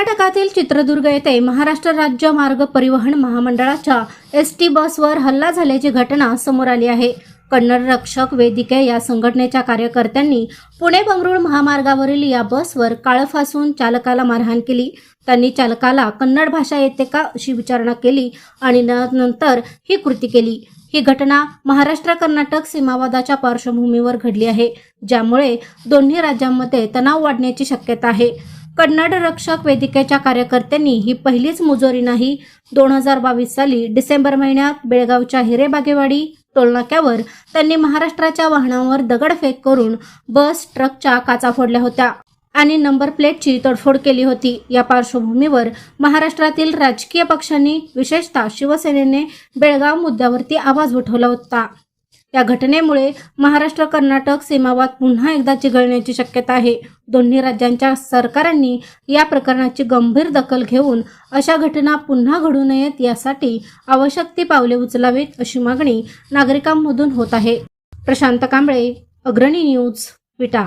कर्नाटकातील चित्रदुर्ग येथे महाराष्ट्र राज्य मार्ग परिवहन महामंडळाच्या एस टी बसवर हल्ला झाल्याची घटना समोर आली आहे. कन्नड रक्षक वेदिके या संघटनेच्या कार्यकर्त्यांनी पुणे बंगळुरू महामार्गावरील या बसवर काळफासून चालकाला मारहाण केली. त्यांनी चालकाला कन्नड भाषा येते का अशी विचारणा केली आणि न- नंतर ही कृती केली. ही घटना महाराष्ट्र कर्नाटक सीमावादाच्या पार्श्वभूमीवर घडली आहे ज्यामुळे दोन्ही राज्यांमध्ये तणाव वाढण्याची शक्यता आहे. कन्नड रक्षक वेदिकेच्या कार्यकर्त्यांनी ही पहिलीच मुजोरी नाही. दोन हजार बावीस साली डिसेंबर महिन्यात बेळगावच्या हिरेबागेवाडी टोलनाक्यावर त्यांनी महाराष्ट्राच्या वाहनांवर दगडफेक करून बस ट्रकच्या काचा फोडल्या होत्या आणि नंबर प्लेटची तोडफोड केली होती. या पार्श्वभूमीवर महाराष्ट्रातील राजकीय पक्षांनी विशेषतः शिवसेनेने बेळगाव मुद्द्यावरती आवाज उठवला होता. या घटनेमुळे महाराष्ट्र कर्नाटक सीमावाद पुन्हा एकदा चिघळण्याची शक्यता आहे. दोन्ही राज्यांच्या सरकारांनी या प्रकरणाची गंभीर दखल घेऊन अशा घटना पुन्हा घडू नयेत यासाठी आवश्यक ती पावले उचलावीत अशी मागणी नागरिकांमधून होत आहे. प्रशांत कांबळे अग्रणी न्यूज विटा.